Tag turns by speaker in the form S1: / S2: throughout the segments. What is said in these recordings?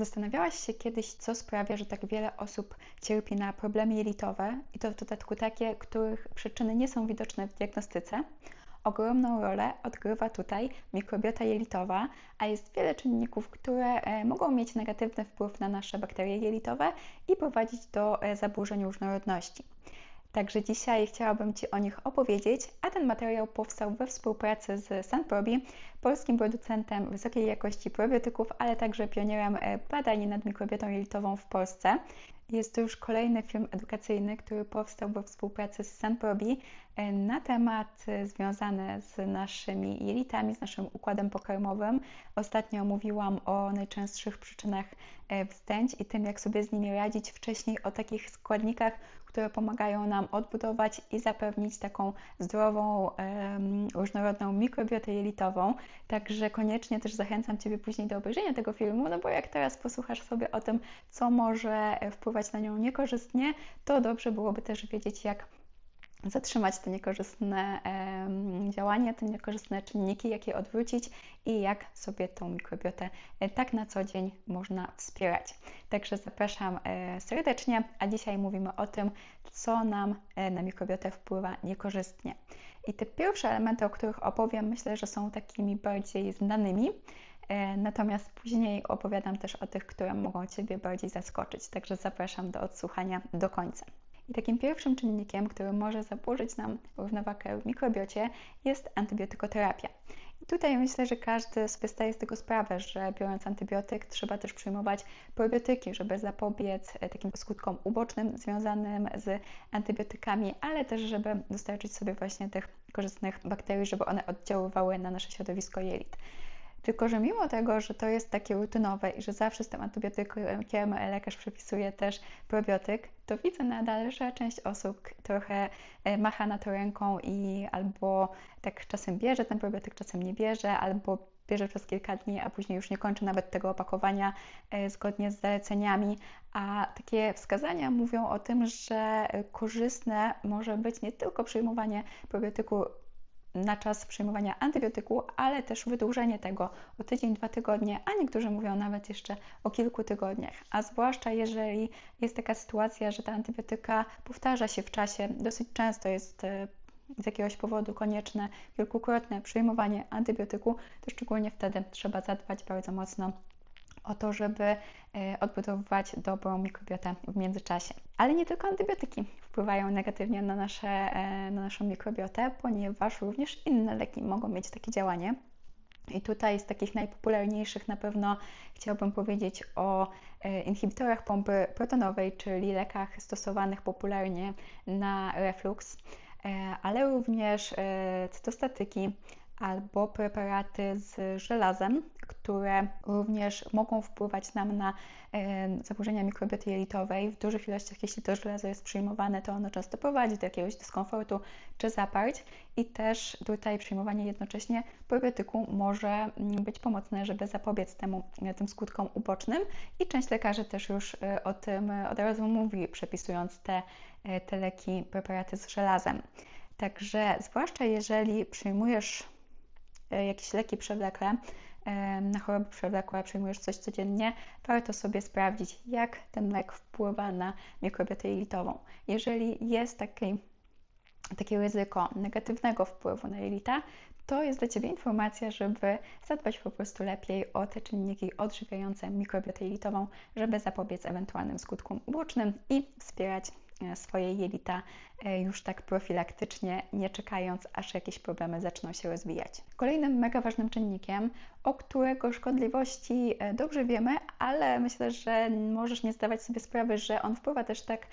S1: Zastanawiałaś się kiedyś, co sprawia, że tak wiele osób cierpi na problemy jelitowe i to w dodatku takie, których przyczyny nie są widoczne w diagnostyce? Ogromną rolę odgrywa tutaj mikrobiota jelitowa, a jest wiele czynników, które e, mogą mieć negatywny wpływ na nasze bakterie jelitowe i prowadzić do e, zaburzeń różnorodności. Także dzisiaj chciałabym Ci o nich opowiedzieć, a ten materiał powstał we współpracy z Sanprobi, polskim producentem wysokiej jakości probiotyków, ale także pionierem e, badań nad mikrobiotą jelitową w Polsce. Jest to już kolejny film edukacyjny, który powstał we współpracy z Sanprobi na temat e, związany z naszymi jelitami, z naszym układem pokarmowym. Ostatnio mówiłam o najczęstszych przyczynach wzdęć i tym, jak sobie z nimi radzić. Wcześniej o takich składnikach, które pomagają nam odbudować i zapewnić taką zdrową, różnorodną mikrobiotę jelitową. Także koniecznie też zachęcam Ciebie później do obejrzenia tego filmu, no bo jak teraz posłuchasz sobie o tym, co może wpływać na nią niekorzystnie, to dobrze byłoby też wiedzieć, jak zatrzymać te niekorzystne działania, te niekorzystne czynniki, jak je odwrócić i jak sobie tą mikrobiotę e, tak na co dzień można wspierać. Także zapraszam e, serdecznie, a dzisiaj mówimy o tym, co nam e, na mikrobiotę wpływa niekorzystnie. I te pierwsze elementy, o których opowiem, myślę, że są takimi bardziej znanymi. Natomiast później opowiadam też o tych, które mogą Ciebie bardziej zaskoczyć. Także zapraszam do odsłuchania do końca. I takim pierwszym czynnikiem, który może zaburzyć nam równowagę w mikrobiocie, jest antybiotykoterapia. I tutaj myślę, że każdy sobie zdaje z tego sprawę, że biorąc antybiotyk trzeba też przyjmować probiotyki, żeby zapobiec e, takim skutkom ubocznym związanym z antybiotykami, ale też żeby dostarczyć sobie właśnie tych korzystnych bakterii, żeby one oddziaływały na nasze środowisko jelit. Tylko, że mimo tego, że to jest takie rutynowe i że zawsze z tym antybiotykiem lekarz przepisuje też probiotyk, to widzę nadal, że część osób trochę e, macha na to ręką i albo tak czasem bierze ten probiotyk, czasem nie bierze, albo bierze przez kilka dni, a później już nie kończy nawet tego opakowania e, zgodnie z zaleceniami. A takie wskazania mówią o tym, że korzystne może być nie tylko przyjmowanie probiotyku na czas przyjmowania antybiotyku, ale też wydłużenie tego o tydzień, dwa tygodnie, a niektórzy mówią nawet jeszcze o kilku tygodniach. A zwłaszcza jeżeli jest taka sytuacja, że ta antybiotyka powtarza się w czasie, dosyć często jest e, z jakiegoś powodu konieczne kilkukrotne przyjmowanie antybiotyku, to szczególnie wtedy trzeba zadbać bardzo mocno o to, żeby e, odbudowywać dobrą mikrobiotę w międzyczasie. Ale nie tylko antybiotyki wpływają negatywnie na, nasze, e, na naszą mikrobiotę, ponieważ również inne leki mogą mieć takie działanie. I tutaj z takich najpopularniejszych na pewno chciałabym powiedzieć o e, inhibitorach pompy protonowej, czyli lekach stosowanych popularnie na reflux, ale również cytostatyki, albo preparaty z żelazem, które również mogą wpływać nam na e, zaburzenia mikrobioty jelitowej. W dużych ilościach, jeśli to żelazo jest przyjmowane, to ono często prowadzi do jakiegoś dyskomfortu czy zaparć i też tutaj przyjmowanie jednocześnie probiotyku może mm, być pomocne, żeby zapobiec temu, e, tym skutkom ubocznym i część lekarzy też już e, o tym od razu mówi, przepisując te, te leki, preparaty z żelazem. Także zwłaszcza jeżeli przyjmujesz jakieś leki przewlekłe, e, na choroby przewlekłe przyjmujesz coś codziennie, warto sobie sprawdzić, jak ten lek wpływa na mikrobiotę jelitową. Jeżeli jest taki, takie ryzyko negatywnego wpływu na jelita, to jest dla Ciebie informacja, żeby zadbać po prostu lepiej o te czynniki odżywiające mikrobiotę jelitową, żeby zapobiec ewentualnym skutkom ubocznym i wspierać swoje jelita e, już tak profilaktycznie, nie czekając, aż jakieś problemy zaczną się rozwijać. Kolejnym mega ważnym czynnikiem, o którego szkodliwości e, dobrze wiemy, ale myślę, że możesz nie zdawać sobie sprawy, że on wpływa też tak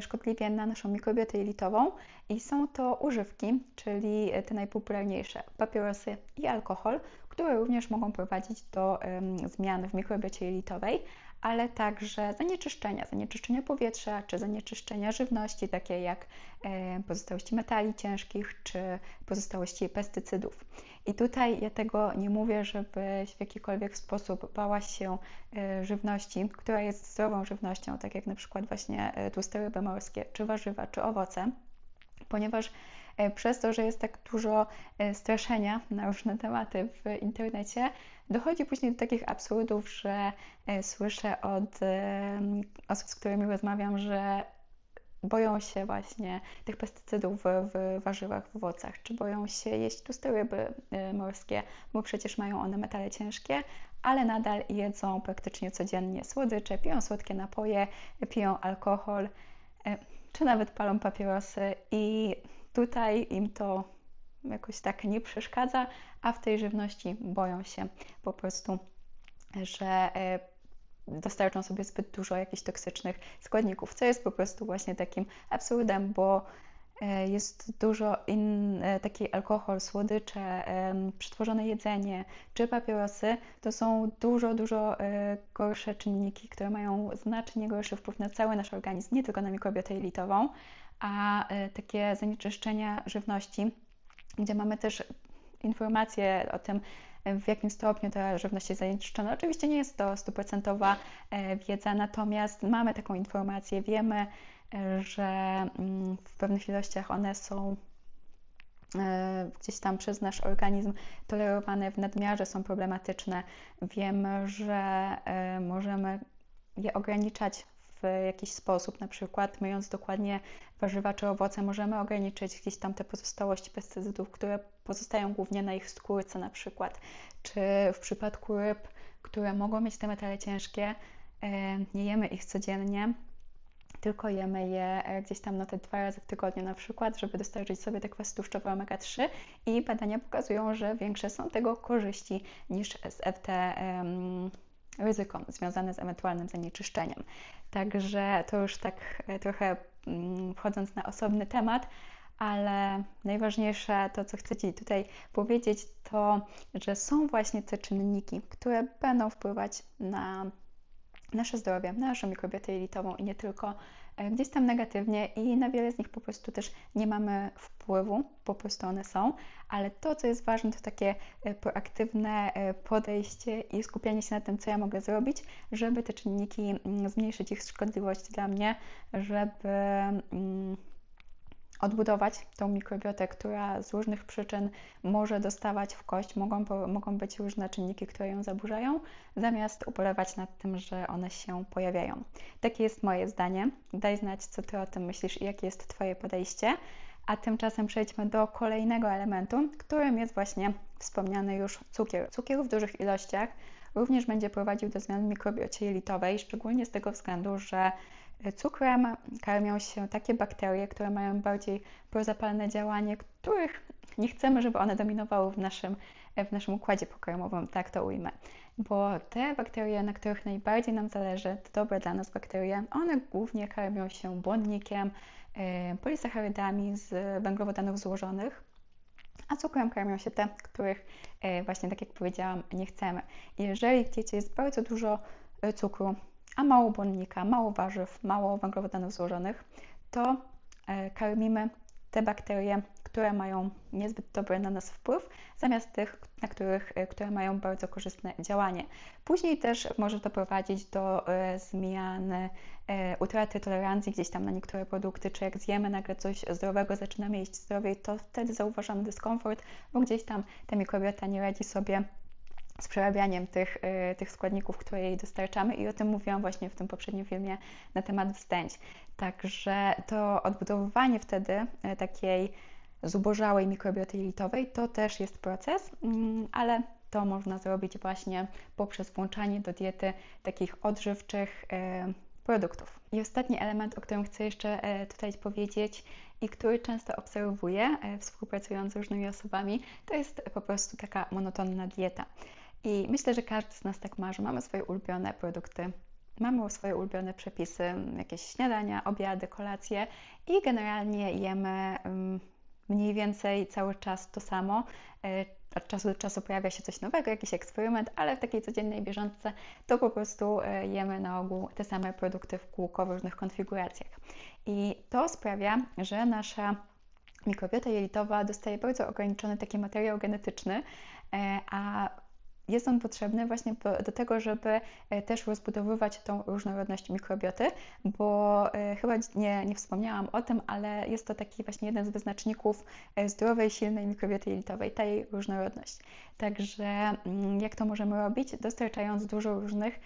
S1: szkodliwie na naszą mikrobiotę jelitową i są to używki, czyli te najpopularniejsze papierosy i alkohol, które również mogą prowadzić do zmian w mikrobiocie jelitowej, ale także zanieczyszczenia, zanieczyszczenia powietrza czy zanieczyszczenia żywności, takie jak e, pozostałości metali ciężkich czy pozostałości pestycydów. I tutaj ja tego nie mówię, żebyś w jakikolwiek sposób bałaś się e, żywności, która jest zdrową żywnością, tak jak na przykład właśnie e, tłuste ryby morskie, czy warzywa, czy owoce, ponieważ przez to, że jest tak dużo straszenia na różne tematy w internecie, dochodzi później do takich absurdów, że słyszę od osób, z którymi rozmawiam, że boją się właśnie tych pestycydów w, warzywach, w owocach, czy boją się jeść tłuste ryby morskie, bo przecież mają one metale ciężkie, ale nadal jedzą praktycznie codziennie słodycze, piją słodkie napoje, piją alkohol, czy nawet palą papierosy i tutaj im to jakoś tak nie przeszkadza, a w tej żywności boją się po prostu, że y, dostarczą sobie zbyt dużo jakichś toksycznych składników, co jest po prostu właśnie takim absurdem, bo e, jest dużo in, e, taki alkohol, słodycze, przetworzone jedzenie czy papierosy, to są dużo, dużo e, gorsze czynniki, które mają znacznie gorszy wpływ na cały nasz organizm, nie tylko na mikrobiotę jelitową, a takie zanieczyszczenia żywności, gdzie mamy też informacje o tym, w jakim stopniu ta żywność jest zanieczyszczona. Oczywiście nie jest to stuprocentowa e, wiedza, natomiast mamy taką informację, wiemy, e, że mm, w pewnych ilościach one są e, gdzieś tam przez nasz organizm tolerowane w nadmiarze, są problematyczne. Wiemy, że możemy je ograniczać w jakiś sposób, na przykład myjąc dokładnie warzywa czy owoce, możemy ograniczyć gdzieś tam te pozostałości pestycydów, które pozostają głównie na ich skórce na przykład, czy w przypadku ryb, które mogą mieć te metale ciężkie, e, nie jemy ich codziennie, tylko jemy je e, gdzieś tam no te dwa razy w tygodniu na przykład, żeby dostarczyć sobie te kwasy tłuszczowe omega-3 i badania pokazują, że większe są tego korzyści niż z FT um, ryzyko związane z ewentualnym zanieczyszczeniem. Także to już tak e, trochę mm, wchodząc na osobny temat, ale najważniejsze to, co chcę Ci tutaj powiedzieć, to, że są właśnie te czynniki, które będą wpływać na nasze zdrowie, na naszą mikrobiotę jelitową i nie tylko e, gdzieś tam negatywnie i na wiele z nich po prostu też nie mamy wpływu, po prostu one są, ale to, co jest ważne, to takie e, proaktywne e, podejście i skupianie się na tym, co ja mogę zrobić, żeby te czynniki mm, zmniejszyć ich szkodliwość dla mnie, żeby mm, odbudować tą mikrobiotę, która z różnych przyczyn może dostawać w kość, mogą, mogą być różne czynniki, które ją zaburzają, zamiast ubolewać nad tym, że one się pojawiają. Takie jest moje zdanie. Daj znać, co Ty o tym myślisz i jakie jest Twoje podejście. A tymczasem przejdźmy do kolejnego elementu, którym jest właśnie wspomniany już cukier. Cukier w dużych ilościach również będzie prowadził do zmian w mikrobiocie jelitowej, szczególnie z tego względu, że Cukrem karmią się takie bakterie, które mają bardziej prozapalne działanie, których nie chcemy, żeby one dominowały w naszym, w naszym układzie pokarmowym, tak to ujmę. Bo te bakterie, na których najbardziej nam zależy, to dobre dla nas bakterie, one głównie karmią się błonnikiem, e, polisacharydami z węglowodanów złożonych, a cukrem karmią się te, których e, właśnie, tak jak powiedziałam, nie chcemy. Jeżeli w diecie jest bardzo dużo e, cukru, a mało błonnika, mało warzyw, mało węglowodanów złożonych, to e, karmimy te bakterie, które mają niezbyt dobry na nas wpływ, zamiast tych, na których, e, które mają bardzo korzystne działanie. Później też może to prowadzić do e, zmiany, e, utraty tolerancji gdzieś tam na niektóre produkty, czy jak zjemy nagle coś zdrowego, zaczynamy jeść zdrowiej, to wtedy zauważamy dyskomfort, bo gdzieś tam ta mikrobiota nie radzi sobie z przerabianiem tych, y, tych składników, które jej dostarczamy i o tym mówiłam właśnie w tym poprzednim filmie na temat wstęć. Także to odbudowywanie wtedy y, takiej zubożałej mikrobioty jelitowej to też jest proces, mm, ale to można zrobić właśnie poprzez włączanie do diety takich odżywczych y, produktów. I ostatni element, o którym chcę jeszcze tutaj powiedzieć i który często obserwuję, współpracując z różnymi osobami, to jest po prostu taka monotonna dieta. I myślę, że każdy z nas tak marzy. Mamy swoje ulubione produkty, mamy swoje ulubione przepisy, jakieś śniadania, obiady, kolacje i generalnie jemy mniej więcej cały czas to samo. E, od czasu do czasu pojawia się coś nowego, jakiś eksperyment, ale w takiej codziennej bieżączce to po prostu e, jemy na ogół te same produkty w kółko w różnych konfiguracjach. I to sprawia, że nasza mikrobiota jelitowa dostaje bardzo ograniczony taki materiał genetyczny, e, a jest on potrzebny właśnie do tego, żeby e, też rozbudowywać tą różnorodność mikrobioty, bo e, chyba nie, nie wspomniałam o tym, ale jest to taki właśnie jeden z wyznaczników e, zdrowej, silnej mikrobioty jelitowej, ta jej różnorodność. Także mm, jak to możemy robić? Dostarczając dużo różnych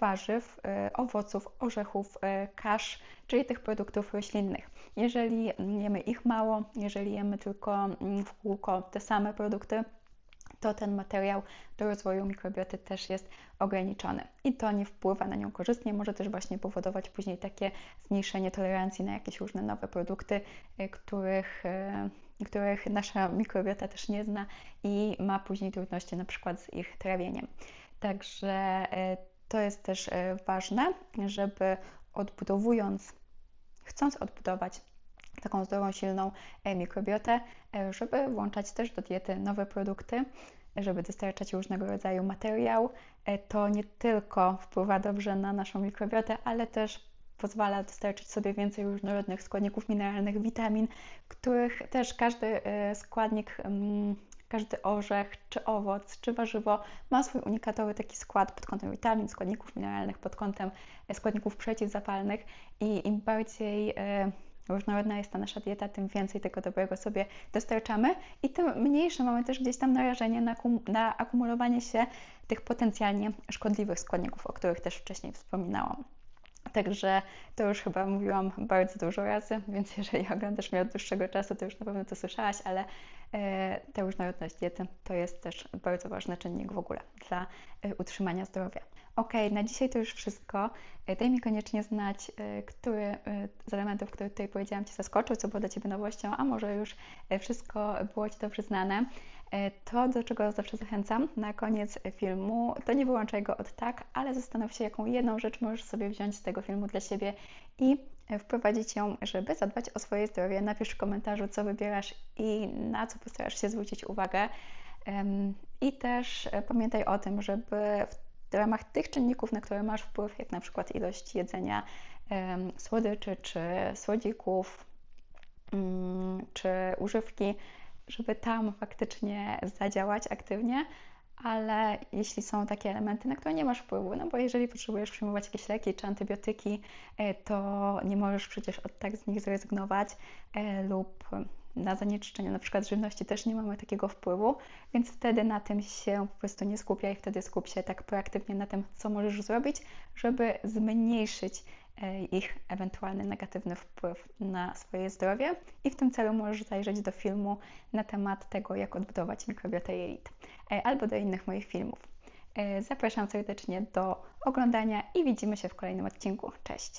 S1: warzyw, owoców, orzechów, kasz, czyli tych produktów roślinnych. Jeżeli jemy ich mało, jeżeli jemy tylko mm, w kółko te same produkty, to ten materiał do rozwoju mikrobioty też jest ograniczony i to nie wpływa na nią korzystnie, może też właśnie powodować później takie zmniejszenie tolerancji na jakieś różne nowe produkty, y, których, y, których nasza mikrobiota też nie zna i ma później trudności na przykład z ich trawieniem. Także y, to jest też ważne, żeby odbudowując, chcąc odbudować taką zdrową, silną e, mikrobiotę, e, żeby włączać też do diety nowe produkty, żeby dostarczać różnego rodzaju materiał. E, to nie tylko wpływa dobrze na naszą mikrobiotę, ale też pozwala dostarczyć sobie więcej różnorodnych składników mineralnych, witamin, których też każdy składnik, każdy orzech, czy owoc, czy warzywo ma swój unikatowy taki skład pod kątem witamin, składników mineralnych, pod kątem składników przeciwzapalnych i im bardziej różnorodna jest ta nasza dieta, tym więcej tego dobrego sobie dostarczamy i tym mniejsze mamy też gdzieś tam narażenie na, na akumulowanie się tych potencjalnie szkodliwych składników, o których też wcześniej wspominałam. Także to już chyba mówiłam bardzo dużo razy, więc jeżeli oglądasz mnie od dłuższego czasu, to już na pewno to słyszałaś, ale e, ta różnorodność diety to jest też bardzo ważny czynnik w ogóle dla e, utrzymania zdrowia. Ok, na dzisiaj to już wszystko. E, daj mi koniecznie znać, e, który e, z elementów, które tutaj powiedziałam, Cię zaskoczył, co było dla Ciebie nowością, a może już wszystko było Ci dobrze znane. To, do czego zawsze zachęcam na koniec filmu, to nie wyłączaj go od tak, ale zastanów się, jaką jedną rzecz możesz sobie wziąć z tego filmu dla siebie i wprowadzić ją, żeby zadbać o swoje zdrowie. Napisz w komentarzu, co wybierasz i na co postarasz się zwrócić uwagę. I też pamiętaj o tym, żeby w w ramach tych czynników, na które masz wpływ, jak na przykład ilość jedzenia słodyczy czy słodzików, um, czy używki, żeby tam faktycznie zadziałać aktywnie, ale jeśli są takie elementy, na które nie masz wpływu, no bo jeżeli potrzebujesz przyjmować jakieś leki czy antybiotyki, e, to nie możesz przecież od tak z nich zrezygnować e, lub na zanieczyszczenie na przykład żywności też nie mamy takiego wpływu, więc wtedy na tym się po prostu nie skupiaj, wtedy skup się tak proaktywnie na tym, co możesz zrobić, żeby zmniejszyć e, ich ewentualny negatywny wpływ na swoje zdrowie i w tym celu możesz zajrzeć do filmu na temat tego, jak odbudować mikrobiotę jelit e, albo do innych moich filmów. E, zapraszam serdecznie do oglądania i widzimy się w kolejnym odcinku. Cześć!